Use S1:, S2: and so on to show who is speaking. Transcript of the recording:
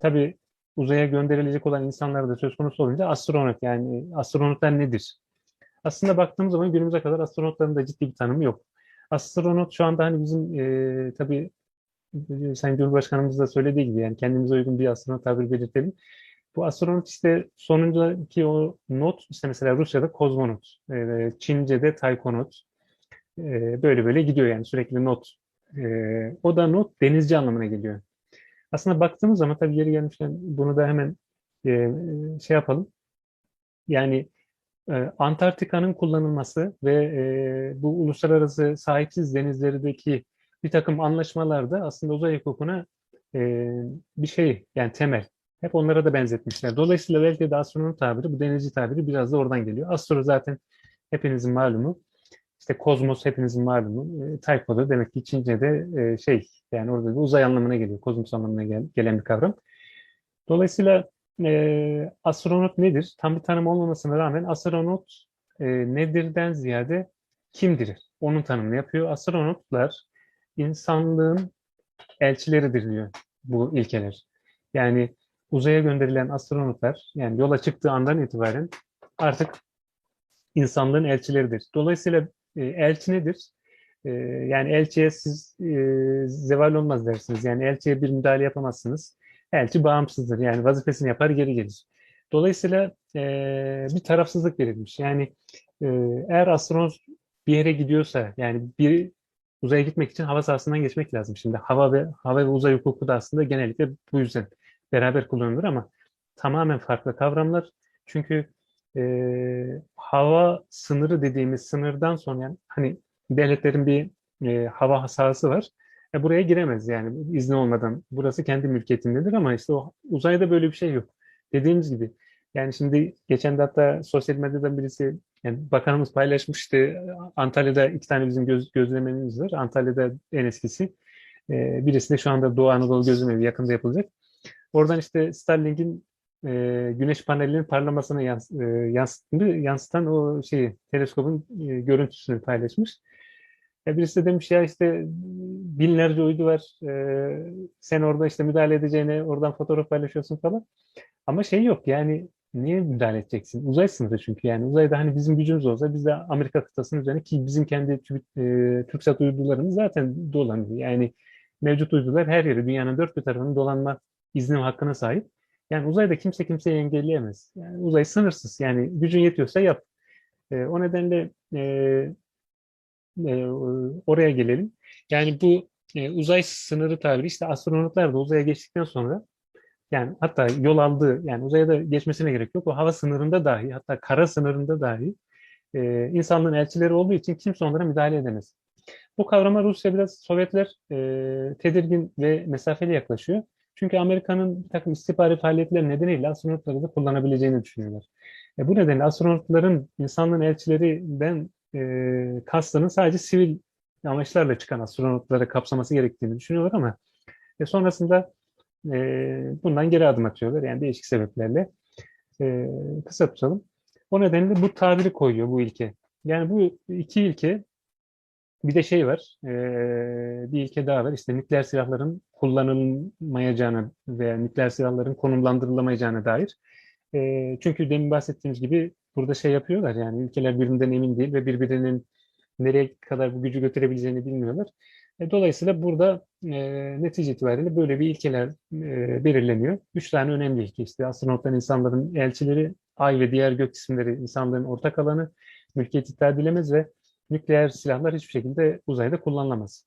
S1: tabii uzaya gönderilecek olan insanlar da söz konusu olunca astronot yani astronotlar nedir? Aslında baktığımız zaman günümüze kadar astronotların da ciddi bir tanımı yok. Astronot şu anda hani bizim e, tabii e, Sayın Cumhurbaşkanımız da söylediği gibi yani kendimize uygun bir astronot tabiri belirtelim. Bu astronot işte sonundaki o not işte mesela Rusya'da kozmonot, e, Çince'de taykonot e, böyle böyle gidiyor yani sürekli not. E, o da not denizci anlamına geliyor. Aslında baktığımız zaman tabii yeri gelmişken bunu da hemen e, şey yapalım. Yani e, Antarktika'nın kullanılması ve e, bu uluslararası sahipsiz denizlerdeki bir takım anlaşmalarda aslında uzay hukukuna e, bir şey yani temel. Hep onlara da benzetmişler. Dolayısıyla belki de astronot tabiri, bu denizci tabiri biraz da oradan geliyor. Astro zaten hepinizin malumu. İşte kozmos hepinizin malumu. E, Typo demek ki Çince'de e, şey yani orada bir uzay anlamına geliyor. Kozmos anlamına gel, gelen bir kavram. Dolayısıyla e, astronot nedir? Tam bir tanım olmamasına rağmen astronot e, nedirden ziyade kimdir? Onun tanımını yapıyor. Astronotlar insanlığın elçileridir diyor bu ilkeler. Yani uzaya gönderilen astronotlar yani yola çıktığı andan itibaren artık insanlığın elçileridir. Dolayısıyla e, elçi nedir? E, yani elçiye siz e, zeval olmaz dersiniz. Yani elçiye bir müdahale yapamazsınız. Elçi bağımsızdır. Yani vazifesini yapar geri gelir. Dolayısıyla e, bir tarafsızlık verilmiş. Yani e, eğer astronot bir yere gidiyorsa yani bir uzaya gitmek için hava sahasından geçmek lazım. Şimdi hava ve hava ve uzay hukuku da aslında genellikle bu yüzden beraber kullanılır ama tamamen farklı kavramlar. Çünkü e, hava sınırı dediğimiz sınırdan sonra yani hani devletlerin bir e, hava sahası var. E, buraya giremez yani izni olmadan. Burası kendi mülkiyetindedir ama işte o uzayda böyle bir şey yok. Dediğimiz gibi yani şimdi geçen de hatta sosyal medyadan birisi yani bakanımız paylaşmıştı. Antalya'da iki tane bizim göz, gözlememiz var. Antalya'da en eskisi. E, birisi de şu anda Doğu Anadolu Gözlemevi yakında yapılacak. Oradan işte Starlink'in e, güneş panelinin parlamasını yans, e, yansıtan o şeyi teleskopun e, görüntüsünü paylaşmış. E, birisi de demiş ya işte binlerce uydu var. E, sen orada işte müdahale edeceğine oradan fotoğraf paylaşıyorsun falan. Ama şey yok yani niye müdahale edeceksin? Uzay sınırı çünkü yani uzayda hani bizim gücümüz olsa biz de Amerika kıtasının üzerine ki bizim kendi e, TürkSat uydularımız zaten dolanıyor. Yani mevcut uydular her yeri dünyanın dört bir tarafının dolanma izni hakkına sahip. Yani uzayda kimse kimseyi engelleyemez. Yani uzay sınırsız. Yani gücün yetiyorsa yap. E, o nedenle e, e, oraya gelelim. Yani bu e, uzay sınırı tabiri işte astronotlar da uzaya geçtikten sonra yani hatta yol aldığı yani uzaya da geçmesine gerek yok. O hava sınırında dahi hatta kara sınırında dahi e, insanlığın elçileri olduğu için kimse onlara müdahale edemez. Bu kavrama Rusya biraz Sovyetler e, tedirgin ve mesafeli yaklaşıyor. Çünkü Amerika'nın bir takım istihbari faaliyetleri nedeniyle astronotları da kullanabileceğini düşünüyorlar. E, bu nedenle astronotların insanlığın elçilerinden e, kastının sadece sivil amaçlarla çıkan astronotları kapsaması gerektiğini düşünüyorlar ama e, sonrasında e, bundan geri adım atıyorlar. Yani değişik sebeplerle. E, kısa tutalım. O nedenle bu tabiri koyuyor bu ilke. Yani bu iki ilke bir de şey var, e, bir ilke daha var. İşte nükleer silahların kullanılmayacağını veya nükleer silahların konumlandırılamayacağına dair. E, çünkü demin bahsettiğimiz gibi burada şey yapıyorlar yani ülkeler birbirinden emin değil ve birbirinin nereye kadar bu gücü götürebileceğini bilmiyorlar. E, dolayısıyla burada e, netice itibariyle böyle bir ilkeler e, belirleniyor. Üç tane önemli ilke işte astronotların insanların elçileri, ay ve diğer gök cisimleri insanların ortak alanı, mülkiyet iddia edilemez ve nükleer silahlar hiçbir şekilde uzayda kullanılamaz.